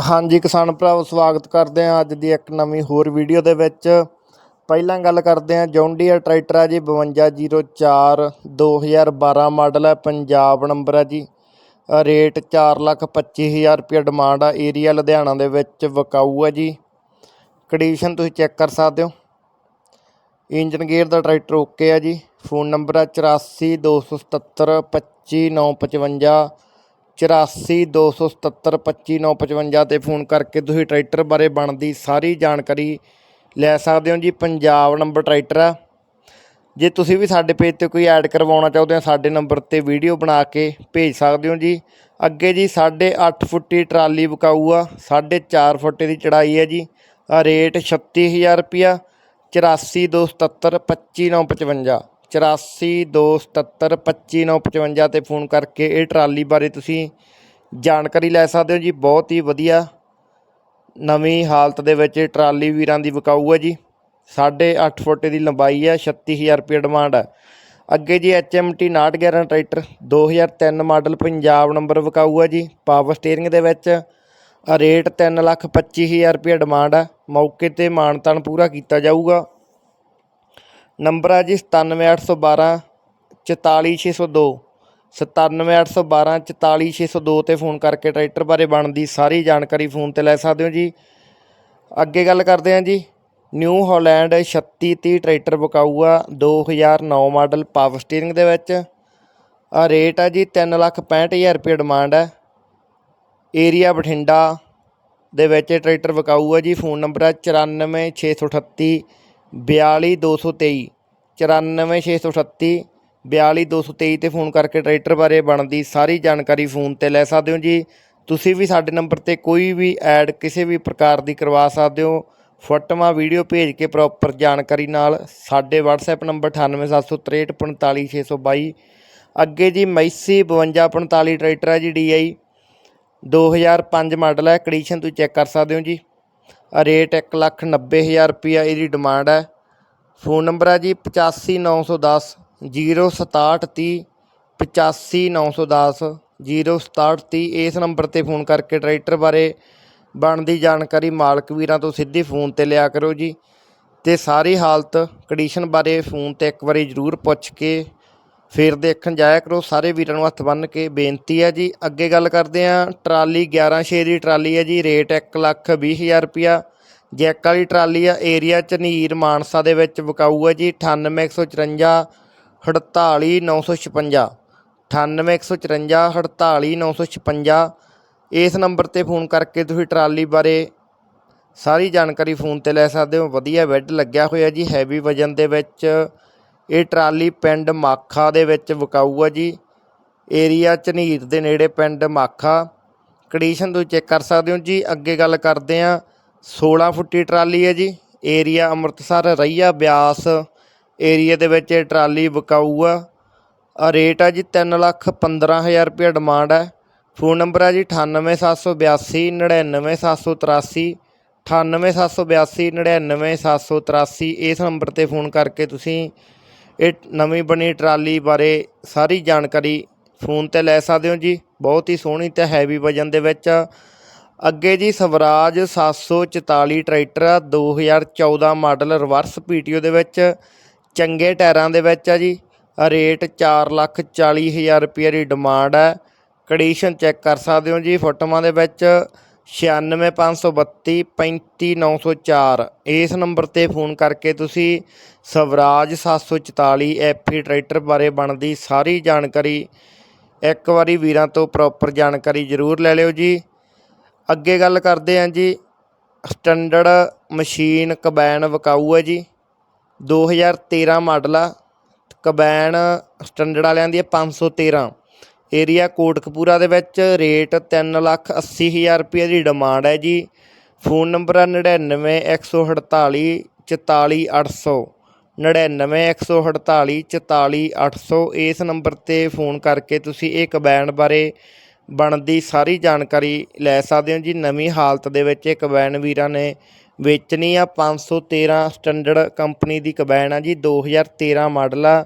ਹਾਂਜੀ ਕਿਸਾਨ ਭਰਾਵੋ ਸਵਾਗਤ ਕਰਦੇ ਹਾਂ ਅੱਜ ਦੀ ਇੱਕ ਨਵੀਂ ਹੋਰ ਵੀਡੀਓ ਦੇ ਵਿੱਚ। ਪਹਿਲਾਂ ਗੱਲ ਕਰਦੇ ਹਾਂ ਜੌਂਡੀਆ ਟਰੈਕਟਰ ਆ ਜੀ 5204 2012 ਮਾਡਲ ਹੈ ਪੰਜਾਬ ਨੰਬਰ ਹੈ ਜੀ। ਅ, ਰੇਟ 425000 ਰੁਪਏ ਡਿਮਾਂਡ ਆ ਏਰੀਆ ਲੁਧਿਆਣਾ ਦੇ ਵਿੱਚ ਵਕਾਊ ਹੈ ਜੀ। ਕੰਡੀਸ਼ਨ ਤੁਸੀਂ ਚੈੱਕ ਕਰ ਸਕਦੇ ਹੋ। ਇੰਜਨ ਗੇਅਰ ਦਾ ਟਰੈਕਟਰ ਓਕੇ ਆ ਜੀ। ਫੋਨ ਨੰਬਰ ਆ ਚੁਰਾਸੀ ਦੋ ਸੌ ਸਤੱਤਰ ਪੱਚੀ ਨੌ ਪਚਵੰਜਾ ਤੇ ਫੋਨ ਕਰਕੇ ਤੁਸੀਂ ਟਰੈਕਟਰ ਬਾਰੇ ਬਣਦੀ ਸਾਰੀ ਜਾਣਕਾਰੀ ਲੈ ਸਕਦੇ ਹੋ ਜੀ, ਪੰਜਾਬ ਨੰਬਰ ਟਰੈਕਟਰ ਆ। ਜੇ ਤੁਸੀਂ ਵੀ ਸਾਡੇ ਪੇਜ ਤੇ ਕੋਈ ਐਡ ਕਰਵਾਉਣਾ ਚਾਹੁੰਦੇ ਹੋ, ਸਾਡੇ ਨੰਬਰ ਤੇ ਵੀਡੀਓ ਬਣਾ ਕੇ ਭੇਜ ਸਕਦੇ ਹੋ ਜੀ। ਅੱਗੇ ਜੀ 8.5 ਫੁੱਟੀ ਟਰਾਲੀ ਵਿਕਾਊ ਆ 4.5 ਫੁੱਟ ਦੀ ਚੜਾਈ ਹੈ ਜੀ। ਆ ਰੇਟ 36000 ਰੁਪਿਆ 8427725955 8427725955 ਤੇ ਫੋਨ ਕਰਕੇ ਇਹ ਟਰਾਲੀ ਬਾਰੇ ਤੁਸੀਂ ਜਾਣਕਾਰੀ ਲੈ ਸਕਦੇ ਹੋ ਜੀ। ਬਹੁਤ ਹੀ ਵਧੀਆ ਨਵੀਂ ਹਾਲਤ ਦੇ ਵਿੱਚ ਇਹ ਟਰਾਲੀ ਵੀਰਾਂ ਦੀ ਵਿਕਾਊ ਹੈ ਜੀ। 8.5 ਫੁੱਟ ਦੀ ਲੰਬਾਈ ਹੈ 36000 ਰੁਪਏ ਡਿਮਾਂਡ ਹੈ। ਅੱਗੇ ਜੀ HMT 911 tractor 2003 model Punjab number ਵਿਕਾਊ ਹੈ ਜੀ। ਪਾਵਰ ਸਟੀਅਰਿੰਗ ਦੇ ਵਿੱਚ ਆ ਰੇਟ 325000 ਰੁਪਏ ਡਿਮਾਂਡ ਹੈ। ਮੌਕੇ ਤੇ ਮਾਨਤਾਨ ਪੂਰਾ ਕੀਤਾ ਜਾਊਗਾ। ਨੰਬਰ ਆ ਜੀ 97812 44602 97812 44602 ਤੇ ਫੋਨ ਕਰਕੇ ਟਰੈਕਟਰ ਬਾਰੇ ਬਣਦੀ ਸਾਰੀ ਜਾਣਕਾਰੀ ਫੋਨ ਤੇ ਲੈ ਸਕਦੇ ਹੋ ਜੀ। ਅੱਗੇ ਗੱਲ ਕਰਦੇ ਹਾਂ ਜੀ। ਨਿਊ ਹਾਲੈਂਡ 3630 ਟਰੈਕਟਰ ਵਿਕਾਊ ਆ 2009 ਮਾਡਲ ਪਾਵਰ ਸਟੀਅਰਿੰਗ ਦੇ ਵਿੱਚ। ਆ ਰੇਟ ਆ ਜੀ 365000 ਰੁਪਏ ਡਿਮਾਂਡ ਹੈ। ਏਰੀਆ ਬਠਿੰਡਾ ਦੇ ਵਿੱਚ ਇਹ ਟਰੈਕਟਰ ਵਿਕਾਊ ਹੈ ਜੀ। ਫੋਨ ਨੰਬਰ ਹੈ 94638 42223 94638 42223 ਤੇ ਫੋਨ ਕਰਕੇ ਟਰੈਕਟਰ ਬਾਰੇ ਬਣਦੀ ਸਾਰੀ ਜਾਣਕਾਰੀ ਫੋਨ ਤੇ ਲੈ ਸਕਦੇ ਹੋ ਜੀ। ਤੁਸੀਂ ਵੀ ਸਾਡੇ ਨੰਬਰ ਤੇ ਕੋਈ ਵੀ ਐਡ ਕਿਸੇ ਵੀ ਪ੍ਰਕਾਰ ਦੀ ਕਰਵਾ ਸਕਦੇ ਹੋ। ਫੋਟੋਆਂ, ਵੀਡੀਓ ਭੇਜ ਕੇ ਪ੍ਰੋਪਰ ਜਾਣਕਾਰੀ ਨਾਲ ਸਾਡੇ WhatsApp ਨੰਬਰ 9876345622 ਅੱਗੇ ਜੀ ਮੈਸੀ 5245 ਟਰੈਕਟਰ ਹੈ ਜੀ DI 2005 ਮਾਡਲ ਹੈ। ਕੰਡੀਸ਼ਨ ਤੁਸੀਂ ਚੈੱਕ ਕਰ ਸਕਦੇ ਹੋ ਜੀ। ਰੇਟ ਇੱਕ ਲੱਖ ਨੱਬੇ ਹਜ਼ਾਰ ਰੁਪਈਆ ਇਹਦੀ ਡਿਮਾਂਡ ਹੈ। ਫੋਨ ਨੰਬਰ ਹੈ ਜੀ ਪਚਾਸੀ ਨੌ ਸੌ ਦਸ, ਜੀਰੋ ਸਤਾਹਠ ਤੀਹ, ਪਚਾਸੀ ਨੌ ਸੌ ਦਸ, ਜੀਰੋ ਸਤਾਹਠ ਤੀਹ। ਇਸ ਨੰਬਰ ਤੇ ਫੋਨ ਕਰਕੇ ਟਰੈਕਟਰ ਬਾਰੇ ਬਣਦੀ ਜਾਣਕਾਰੀ ਮਾਲਕ ਵੀਰਾਂ ਤੋਂ ਸਿੱਧੀ ਫੋਨ ਤੇ ਲਿਆ ਕਰੋ ਜੀ। ਅਤੇ ਸਾਰੀ ਹਾਲਤ ਕੰਡੀਸ਼ਨ ਬਾਰੇ ਫੋਨ ਤੇ ਇੱਕ ਵਾਰੀ ਜ਼ਰੂਰ ਪੁੱਛ ਕੇ ਫਿਰ ਦੇਖਣ ਜਾਇਆ ਕਰੋ, ਸਾਰੇ ਵੀਰਾਂ ਨੂੰ ਹੱਥ ਬੰਨ੍ਹ ਕੇ ਬੇਨਤੀ ਹੈ ਜੀ। ਅੱਗੇ ਗੱਲ ਕਰਦੇ ਹਾਂ, ਟਰਾਲੀ 11 ਛੇ ਦੀ ਟਰਾਲੀ ਹੈ ਜੀ, ਰੇਟ 120000 ਰੁਪਿਆ ਜੈਕ ਵਾਲੀ ਟਰਾਲੀ ਆ, ਏਰੀਆ ਝਨੀਰ ਮਾਨਸਾ ਦੇ ਵਿੱਚ ਵਿਕਾਊ ਹੈ ਜੀ 98154 48956 98154 48956 ਇਸ ਨੰਬਰ ਤੇ ਫੋਨ ਕਰਕੇ ਤੁਸੀਂ ਟਰਾਲੀ ਬਾਰੇ ਸਾਰੀ ਜਾਣਕਾਰੀ ਫੋਨ ਤੇ ਲੈ ਸਕਦੇ ਹੋ। ਵਧੀਆ ਬੈੱਡ ਲੱਗਿਆ ਹੋਇਆ ਜੀ, ਹੈਵੀ ਵਜਨ ਦੇ ਵਿੱਚ ਇਹ ਟਰਾਲੀ ਪਿੰਡ ਮਾਖਾ ਦੇ ਵਿੱਚ ਵਿਕਾਊ ਆ ਜੀ। ਏਰੀਆ ਝਨੀਰ ਦੇ ਨੇੜੇ ਪਿੰਡ ਮਾਖਾ। ਕੰਡੀਸ਼ਨ ਤੁਸੀਂ ਚੈੱਕ ਕਰ ਸਕਦੇ ਹੋ ਜੀ। ਅੱਗੇ ਗੱਲ ਕਰਦੇ ਹਾਂ। 16 ਫੁੱਟੀ ਟਰਾਲੀ ਹੈ ਜੀ। ਏਰੀਆ ਅੰਮ੍ਰਿਤਸਰ ਰਈਆ ਬਿਆਸ। ਏਰੀਆ ਦੇ ਵਿੱਚ ਇਹ ਟਰਾਲੀ ਵਿਕਾਊ ਆ। ਆ ਰੇਟ ਆ ਜੀ 3 ਲੱਖ 15000 ਰੁਪਏ ਡਿਮਾਂਡ ਹੈ ਫੋਨ ਨੰਬਰ ਹੈ ਜੀ 98782 99783 98782 99783 ਇਸ ਨੰਬਰ ਤੇ ਫੋਨ ਕਰਕੇ ਤੁਸੀਂ ਇਹ ਨਵੀਂ ਬਣੀ ਟਰਾਲੀ ਬਾਰੇ ਸਾਰੀ ਜਾਣਕਾਰੀ ਫੋਨ ਤੇ ਲੈ ਸਕਦੇ ਹੋ ਜੀ। ਬਹੁਤ ਹੀ ਸੋਹਣੀ ਤੇ ਹੈਵੀ ਵਜਨ ਦੇ ਵਿੱਚ। ਅੱਗੇ ਜੀ ਸਵਰਾਜ 744 ਟਰੈਕਟਰ ਆ 2014 ਮਾਡਲ ਰਿਵਰਸ ਪੀਟੀਓ ਦੇ ਵਿੱਚ। ਚੰਗੇ ਟਾਇਰਾਂ ਦੇ ਵਿੱਚ ਆ ਜੀ। ਆ ਰੇਟ 440000 ਰੁਪਏ ਦੀ ਡਿਮਾਂਡ ਹੈ ਕੰਡੀਸ਼ਨ ਚੈੱਕ ਕਰ ਸਕਦੇ ਹੋ ਜੀ ਫੋਟੋਆਂ ਦੇ ਵਿੱਚ। 96532 35904 ਇਸ ਨੰਬਰ ਤੇ ਫੋਨ ਕਰਕੇ ਤੁਸੀਂ ਸਵਰਾਜ 744 ਐਫੀ ਟਰੈਕਟਰ ਬਾਰੇ ਬਣਦੀ ਸਾਰੀ ਜਾਣਕਾਰੀ ਇੱਕ ਵਾਰੀ ਵੀਰਾਂ ਤੋਂ ਪ੍ਰੋਪਰ ਜਾਣਕਾਰੀ ਜ਼ਰੂਰ ਲੈ ਲਿਓ ਜੀ। ਅੱਗੇ ਗੱਲ ਕਰਦੇ ਹਾਂ ਜੀ। ਸਟੈਂਡਰਡ ਮਸ਼ੀਨ ਕਬੈਨ ਵਕਾਊ ਹੈ ਜੀ। 2013 ਮਾਡਲ ਆ। ਕਬੈਨ ਸਟੈਂਡਰਡ ਵਾਲਿਆਂ ਦੀ ਹੈ 513 ਏਰੀਆ ਕੋਟਕਪੂਰਾ ਦੇ ਵਿੱਚ ਰੇਟ 380000 ਰੁਪਏ ਦੀ ਡਿਮਾਂਡ ਹੈ ਜੀ। ਫੋਨ ਨੰਬਰ ਹੈ 99148 44800 99148 44800 ਇਸ ਨੰਬਰ ਤੇ ਫੋਨ ਕਰਕੇ ਤੁਸੀਂ ਇਹ ਕਬੈਨ ਬਾਰੇ ਬਣਦੀ ਸਾਰੀ ਜਾਣਕਾਰੀ ਲੈ ਸਕਦੇ ਹੋ ਜੀ। ਨਵੀਂ ਹਾਲਤ ਦੇ ਵਿੱਚ ਇਹ ਕਬੈਨ ਵੀਰਾਂ ਨੇ ਵੇਚਣੀ ਆ। 513 ਸਟੈਂਡਰਡ ਕੰਪਨੀ ਦੀ ਕਬੈਨ ਆ ਜੀ। 2013 ਮਾਡਲ ਆ।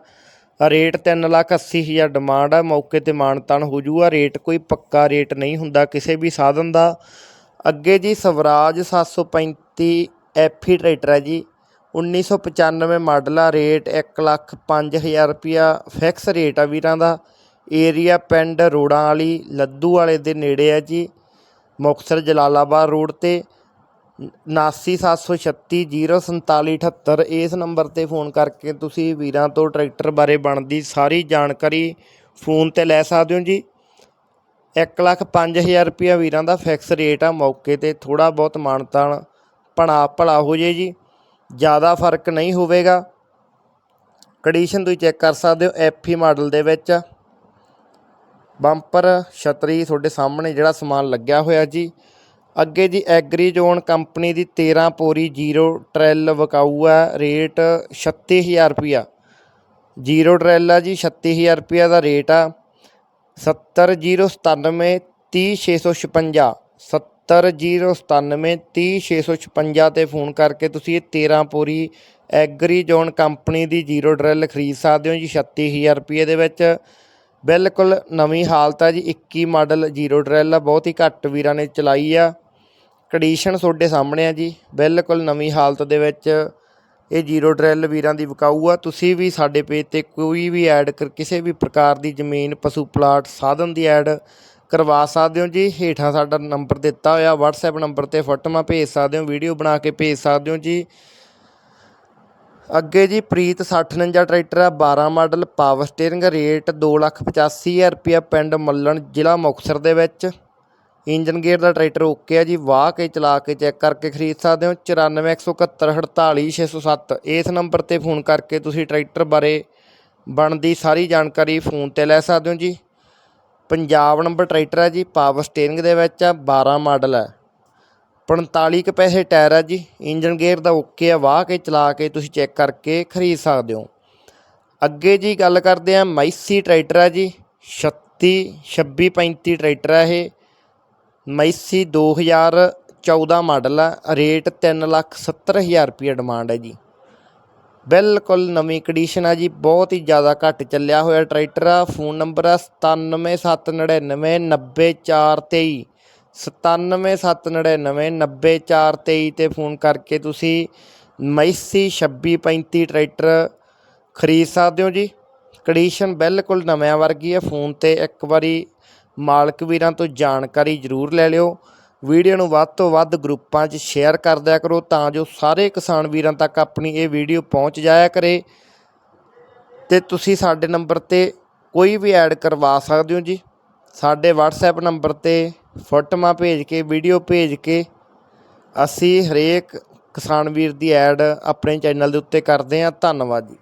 ਰੇਟ ਤਿੰਨ ਲੱਖ ਅੱਸੀ ਹਜ਼ਾਰ ਡਿਮਾਂਡ ਆ, ਮੌਕੇ ਤੇ ਮਾਨਤਾਨ ਹੋ ਜੂਗਾ ਰੇਟ ਕੋਈ ਪੱਕਾ ਰੇਟ ਨਹੀਂ ਹੁੰਦਾ ਕਿਸੇ ਵੀ ਸਾਧਨ ਦਾ। ਅੱਗੇ ਜੀ ਸਵਰਾਜ 735 ਐਫੀ ਟਰੈਕਟਰ ਹੈ ਜੀ। 1995 ਮਾਡਲ ਆ, ਰੇਟ ਇੱਕ ਲੱਖ ਪੰਜ ਹਜ਼ਾਰ ਰੁਪਿਆ ਫਿਕਸ ਰੇਟ ਆ ਵੀਰਾਂ ਦਾ। ਏਰੀਆ ਪਿੰਡ ਰੋੜਾਂ ਵਾਲੀ, ਲੱਦੂ ਵਾਲੇ ਦੇ ਨੇੜੇ ਆ ਜੀ। ਮੁਕਤਸਰ ਜਲਾਲਾਬਾਦ ਰੋਡ ਤੇ 7976304778 ਇਸ ਨੰਬਰ ਤੇ ਫੋਨ ਕਰਕੇ ਤੁਸੀਂ ਵੀਰਾਂ ਤੋਂ ਟਰੈਕਟਰ ਬਾਰੇ ਬਣਦੀ ਸਾਰੀ ਜਾਣਕਾਰੀ ਫੋਨ ਤੇ ਲੈ ਸਕਦੇ ਹੋ ਜੀ। ਇੱਕ ਲੱਖ ਪੰਜ ਹਜ਼ਾਰ ਰੁਪਇਆ ਵੀਰਾਂ ਦਾ ਫਿਕਸ ਰੇਟ ਆ ਮੌਕੇ ਤੇ ਥੋੜਾ ਬਹੁਤ ਮਾਨਤਾਨ ਭਣਾ ਭਲਾ ਹੋ ਜੇ ਜੀ। ਜ਼ਿਆਦਾ ਫ਼ਰਕ ਨਹੀਂ ਹੋਵੇਗਾ। ਕੰਡੀਸ਼ਨ ਤੁਸੀਂ ਚੈੱਕ ਕਰ ਸਕਦੇ ਹੋ ਐਫੀ ਮਾਡਲ ਦੇ ਵਿੱਚ। ਬੰਪਰ ਛਤਰੀ ਤੁਹਾਡੇ ਸਾਹਮਣੇ ਜਿਹੜਾ ਸਮਾਨ ਲੱਗਿਆ ਹੋਇਆ ਜੀ। ਅੱਗੇ ਜੀ ਐਗਰੀ ਜ਼ੋਨ ਕੰਪਨੀ ਦੀ 13 ਪੋਰੀ ਜ਼ੀਰੋ ਟਰੈਲ ਵਿਕਾਊ ਆ ਰੇਟ 36000 ਰੁਪਿਆ ਜ਼ੀਰੋ ਟਰੈਲ ਆ ਜੀ 36000 ਰੁਪਿਆ ਦਾ ਰੇਟ ਆ। 70097 30656 70097 30656 ਤੇ ਫੋਨ ਕਰਕੇ ਤੁਸੀਂ ਇਹ 13 ਪੋਰੀ ਐਗਰੀ ਜ਼ੋਨ ਕੰਪਨੀ ਦੀ ਜ਼ੀਰੋ ਡਰਿਲ ਖਰੀਦ ਸਕਦੇ ਹੋ ਜੀ 36000 ਰੁਪਏ ਦੇ ਵਿੱਚ। ਬਿਲਕੁਲ ਨਵੀਂ ਹਾਲਤ ਆ ਜੀ 21 ਮਾਡਲ ਜ਼ੀਰੋ ਡਰਿਲ ਆ, ਬਹੁਤ ਹੀ ਘੱਟ ਵੀਰਾਂ ਨੇ ਚਲਾਈ ਆ। ਕੰਡੀਸ਼ਨ ਤੁਹਾਡੇ ਸਾਹਮਣੇ ਆ ਜੀ। ਬਿਲਕੁਲ ਨਵੀਂ ਹਾਲਤ ਦੇ ਵਿੱਚ ਇਹ ਜ਼ੀਰੋ ਡਰਿੱਲ ਵੀਰਾਂ ਦੀ ਵਿਕਾਊ ਆ। ਤੁਸੀਂ ਵੀ ਸਾਡੇ ਪੇਜ ਤੇ ਕੋਈ ਵੀ ਐਡ ਕਰ ਕਿਸੇ ਵੀ ਪ੍ਰਕਾਰ ਦੀ ਜ਼ਮੀਨ, ਪਸ਼ੂ ਪਲਾਟ ਸਾਧਨ ਦੀ ਐਡ ਕਰਵਾ ਸਕਦੇ ਹੋ ਜੀ। ਹੇਠਾਂ ਸਾਡਾ ਨੰਬਰ ਦਿੱਤਾ ਹੋਇਆ, WhatsApp ਨੰਬਰ ਤੇ ਫੋਟੋਆਂ ਭੇਜ ਸਕਦੇ ਹੋ, ਵੀਡੀਓ ਬਣਾ ਕੇ ਭੇਜ ਸਕਦੇ ਹੋ ਜੀ। ਅੱਗੇ ਜੀ ਪ੍ਰੀਤ 6049 ਟਰੈਕਟਰ ਆ 12 ਮਾਡਲ, ਪਾਵਰ ਸਟੀਅਰਿੰਗ ਰੇਟ 285000 ਰੁਪਿਆ ਪਿੰਡ ਮੱਲਣ, ਜ਼ਿਲ੍ਹਾ ਮੁਕਤਸਰ ਦੇ ਵਿੱਚ। ਇੰਜਨ ਗੇਅਰ ਦਾ ਟਰੈਕਟਰ ਓਕੇ ਆ ਜੀ, ਵਾਹ ਕੇ ਚਲਾ ਕੇ ਚੈੱਕ ਕਰਕੇ ਖਰੀਦ ਸਕਦੇ ਹੋ 9417148607 ਇਸ ਨੰਬਰ ਤੇ ਫੋਨ ਕਰਕੇ ਤੁਸੀਂ ਟਰੈਕਟਰ ਬਾਰੇ ਬਣਦੀ ਸਾਰੀ ਜਾਣਕਾਰੀ ਫੋਨ ਤੇ ਲੈ ਸਕਦੇ ਹੋ ਜੀ। ਪੰਜਾਬ ਨੰਬਰ ਟਰੈਕਟਰ ਹੈ ਜੀ, ਪਾਵਰ ਸਟੀਅਰਿੰਗ ਦੇ ਵਿੱਚ ਆ 12 ਮਾਡਲ ਹੈ 45 ਕੁ ਪੈਸੇ ਟਾਇਰ ਹੈ ਜੀ, ਇੰਜਨ ਗੇਅਰ ਦਾ ਓਕੇ ਆ, ਵਾਹ ਕੇ ਚਲਾ ਕੇ ਤੁਸੀਂ ਚੈੱਕ ਕਰਕੇ ਖਰੀਦ ਸਕਦੇ ਹੋ। ਅੱਗੇ ਜੀ ਗੱਲ ਕਰਦੇ ਆ ਮੈਸੀ ਟਰੈਕਟਰ ਹੈ ਜੀ 36 26 35 ਟਰੈਕਟਰ ਹੈ ਇਹ। ਮੈਸੀ 2014 ਮਾਡਲ ਆ, ਰੇਟ 370000 ਰੁਪਏ ਡਿਮਾਂਡ ਹੈ ਜੀ। ਬਿਲਕੁਲ ਨਵੀਂ ਕੰਡੀਸ਼ਨ ਆ ਜੀ, ਬਹੁਤ ਹੀ ਜ਼ਿਆਦਾ ਘੱਟ ਚੱਲਿਆ ਹੋਇਆ ਟਰੈਕਟਰ ਆ ਫੋਨ ਨੰਬਰ ਆ 9779990423 9779990423 ਤੇ ਫੋਨ ਕਰਕੇ ਤੁਸੀਂ ਮੈਸੀ 2635 ਟਰੈਕਟਰ ਖਰੀਦ ਸਕਦੇ ਹੋ ਜੀ। ਕੰਡੀਸ਼ਨ ਬਿਲਕੁਲ ਨਵਿਆਂ ਵਰਗੀ ਹੈ ਫੋਨ ਤੇ ਇੱਕ ਵਾਰੀ ਮਾਲਕ ਵੀਰਾਂ ਤੋਂ ਜਾਣਕਾਰੀ ਜ਼ਰੂਰ ਲੈ ਲਿਓ। ਵੀਡੀਓ ਨੂੰ ਵੱਧ ਤੋਂ ਵੱਧ ਗਰੁੱਪਾਂ 'ਚ ਸ਼ੇਅਰ ਕਰ ਦਿਆ ਕਰੋ ਤਾਂ ਜੋ ਸਾਰੇ ਕਿਸਾਨ ਵੀਰਾਂ ਤੱਕ ਆਪਣੀ ਇਹ ਵੀਡੀਓ ਪਹੁੰਚ ਜਾਇਆ ਕਰੇ। ਤੇ ਤੁਸੀਂ ਸਾਡੇ ਨੰਬਰ ਤੇ ਕੋਈ ਵੀ ਐਡ ਕਰਵਾ ਸਕਦੇ ਹੋ ਜੀ। ਸਾਡੇ WhatsApp ਨੰਬਰ ਤੇ ਫੋਟੋਆਂ ਭੇਜ ਕੇ, ਵੀਡੀਓ ਭੇਜ ਕੇ ਅਸੀਂ ਹਰੇਕ ਕਿਸਾਨ ਵੀਰ ਦੀ ਐਡ ਆਪਣੇ ਚੈਨਲ ਦੇ ਉੱਤੇ ਕਰਦੇ ਹਾਂ। ਧੰਨਵਾਦ ਜੀ।